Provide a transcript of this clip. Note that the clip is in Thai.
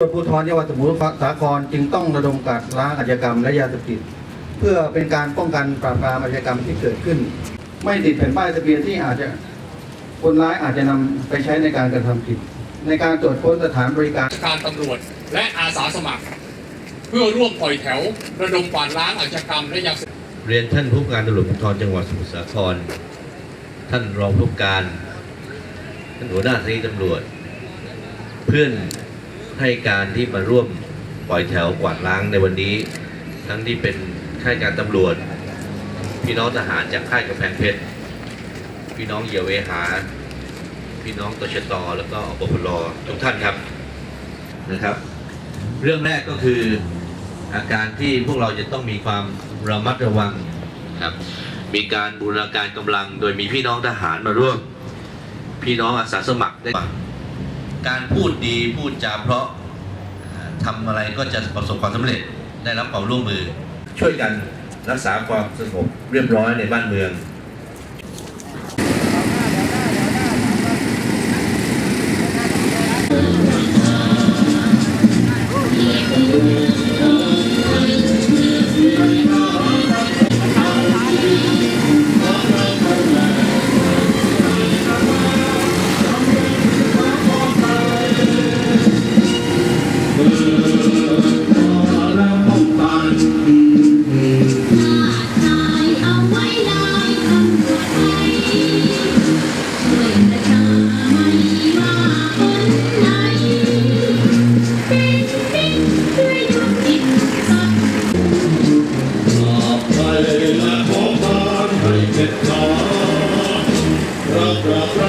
ตำรวจภูธรจังหวัดสมุทรสาครจึงต้องระดมการล้างอาชญากรรมและยาเสพติดเพื่อเป็นการป้องกันปราบปรามอาชญากรรมที่เกิดขึ้น ไม่ติดแผ่นป้ายทะเบียนที่อาจจะคนร้ายอาจจะนำไปใช้ในการกระทำผิด ในการตรวจค้นสถานบริการราชการตำรวจและอาสาสมัคร เพื่อร่วมปล่อยแถว ระดมกวาดล้างอาชญากรรมและยาเสพติดเรียนท่านผู้การตำรวจภูธรจังหวัดสมุทรสาคร ท่านรองผู้การท่านหัวหน้าสถานีตำรวจ เพื่อน ให้การที่มาร่วมปล่อยแถวกวาดล้างในวันนี้ ทั้งที่เป็นข้าราชการตำรวจ พี่น้องทหารจากค่ายกำแพงเพชรพี่น้องเหยี่ยวเวหา พี่น้องตชตแล้วก็อบพลทุกท่านครับนะครับ เรื่องแรกก็คืออาการที่พวกเราจะต้องมีความระมัดระวังครับมีการบูรณาการกำลังโดยมีพี่น้องทหารมาร่วม พี่น้องอาสาสมัครได้ การพูดดีพูดจาเพราะทำอะไรก็จะประสบความสำเร็จได้รับความร่วมมือ ช่วยกันรักษาความสงบเรียบร้อยในบ้านเมือง Rough, rough.